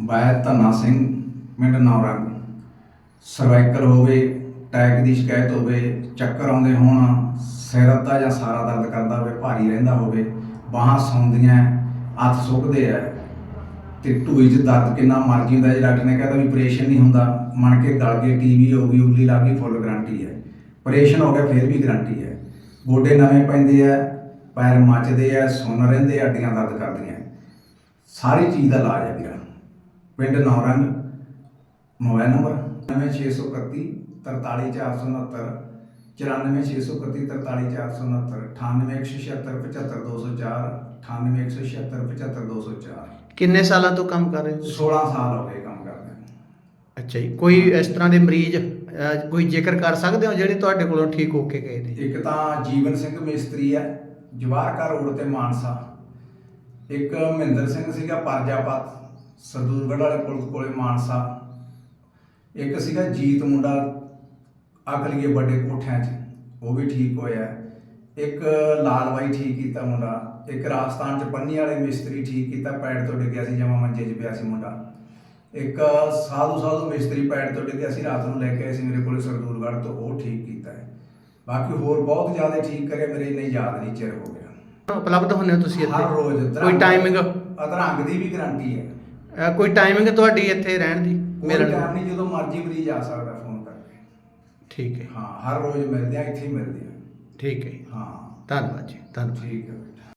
ਬਾਇ ਧੰਨਾ ਸਿੰਘ, ਪਿੰਡ ਨੌਰੰਗ ਸਰਵਾਈਕਲ ਹੋਵੇ, ਟੈਕ ਦੀ ਸ਼ਿਕਾਇਤ ਹੋਵੇ, ਚੱਕਰ ਆਉਂਦੇ ਹੋਣ, ਸਿਰ ਅੱਧਾ ਜਾਂ ਸਾਰਾ ਦਰਦ ਕਰਦਾ ਹੋਵੇ, ਭਾਰੀ ਰਹਿੰਦਾ ਹੋਵੇ, ਬਾਹਾਂ ਸੌਂਦੀਆਂ, ਹੱਥ ਸੁੱਕਦੇ ਆ। ਤੇ ਢੂਈ 'ਚ ਦਰਦ ਕਿੰਨਾ ਮਰਜ਼ੀ ਹੁੰਦਾ ਜੇ ਡਾਕਟਰ ਨੇ ਕਹਿੰਦਾ ਵੀ ਆਪਰੇਸ਼ਨ ਨਹੀਂ ਹੁੰਦਾ, ਮਣ ਕੇ ਗਲ ਗਏ, ਟੀਵੀ ਹੋ ਗਈ, ਉਗਲੀ ਲੱਗ ਗਈ ਫੁੱਲ ਗਾਰੰਟੀ ਹੈ ਆਪਰੇਸ਼ਨ ਹੋ ਗਿਆ, ਫਿਰ ਵੀ ਗਾਰੰਟੀ ਹੈ ਗੋਡੇ ਨਵੇਂ ਪੈਂਦੇ ਆ, ਪੈਰ ਮੱਚਦੇ ਆ, ਸੁੰਨ ਰਹਿੰਦੇ ਹੱਡੀਆਂ ਦਰਦ ਕਰਦੀਆਂ। ਸਾਰੀ ਚੀਜ਼ ਦਾ ਇਲਾਜ ਹੈ ਵੀਰਾ। ਪਿੰਡ ਨੌਰੰਗ ਮੋਬਾਈਲ ਨੰਬਰ 9631 43469 94631 43469 98176 98176 ਕਿੰਨੇ ਸਾਲਾਂ ਤੋਂ ਕੰਮ ਕਰ ਰਹੇ ਹੋ 16 ਸਾਲ ਹੋ ਗਏ ਕੰਮ ਕਰਦੇ। ਅੱਛਾ ਜੀ ਕੋਈ ਇਸ ਤਰ੍ਹਾਂ ਦੇ ਮਰੀਜ਼ ਕੋਈ ਜ਼ਿਕਰ ਕਰ ਸਕਦੇ ਹੋ ਜਿਹੜੇ ਤੁਹਾਡੇ ਕੋਲੋਂ ਠੀਕ ਹੋ ਕੇ ਗਏ ਨੇ? ਇੱਕ ਤਾਂ ਜੀਵਨ ਸਿੰਘ ਮਿਸਤਰੀ ਹੈ ਜਵਾਰਕਾ ਰੋਡ ਤੇ ਮਾਨਸਾ। ਇੱਕ ਮਹਿੰਦਰ ਸਿੰਘ ਸੀਗਾ ਪਰਜਾਪਤ। ਸਰਦੂਲਗੜ੍ਹ ਵਾਲੇ ਪੁਲਿਸ ਕੋਲੇ ਮਾਨਸਾ। ਇੱਕ ਸੀਗਾ ਜੀਤ ਮੁੰਡਾ ਅਕਲੀਏ ਵੱਡੇ ਕੋਠਿਆਂ 'ਚ। ਉਹ ਵੀ ਠੀਕ ਹੋਇਆ। ਇੱਕ ਲਾਲ ਬਾਈ ਠੀਕ ਕੀਤਾ ਮੁੰਡਾ। ਇੱਕ ਰਾਜਸਥਾਨ 'ਚ ਪੰਨੀ ਵਾਲੇ ਮਿਸਤਰੀ ਠੀਕ ਕੀਤਾ ਪੈੜ ਤੋਂ ਡਿੱਗਿਆ ਸੀ ਜਮਾ ਮੰਜੇ 'ਚ ਪਿਆ ਸੀ ਮੁੰਡਾ। ਇੱਕ ਸਾਧੂ ਸਾਧੂ ਮਿਸਤਰੀ ਪੈੜ ਤੋਂ ਡਿੱਗਿਆ ਸੀ ਰਾਤ ਨੂੰ ਲੈ ਕੇ ਆਏ ਸੀ ਮੇਰੇ ਕੋਲੇ ਸਰਦੂਲਗੜ੍ਹ ਤੋਂ ਉਹ ਠੀਕ ਕੀਤਾ ਹੈ। ਬਾਕੀ ਹੋਰ ਬਹੁਤ ਜ਼ਿਆਦਾ ਠੀਕ ਕਰੇ ਮੇਰੇ ਨਹੀਂ ਯਾਦ ਨਹੀਂ ਚਿਰ ਹੋ ਗਿਆ। ਉਪਲਬਧ ਹੁੰਦੇ ਹੋ ਤੁਸੀਂ ਹਰ ਰੋਜ਼ ਇੱਥੇ ਕੋਈ ਟਾਈਮਿੰਗ ਅਧਰੰਗ ਦੀ ਵੀ ਗਾਰੰਟੀ ਹੈ। ਕੋਈ ਟਾਈਮਿੰਗ ਤੁਹਾਡੀ ਇੱਥੇ ਰਹਿਣ ਦੀ ਮੇਰਾ ਮੇਰਾ ਟਾਈਮ ਨਹੀਂ ਜਦੋਂ ਮਰਜ਼ੀ ਮਰੀਜ਼ ਆ ਸਕਦਾ ਫੋਨ ਕਰਕੇ। ਠੀਕ ਹੈ। ਹਾਂ ਹਰ ਰੋਜ਼ ਮਿਲਦੇ ਆ ਇੱਥੇ ਹੀ ਮਿਲਦੇ ਆ। ਠੀਕ ਹੈ। ਜੀ। ਹਾਂ। ਧੰਨਵਾਦ ਜੀ ਧੰਨਵਾਦ। ਠੀਕ ਹੈ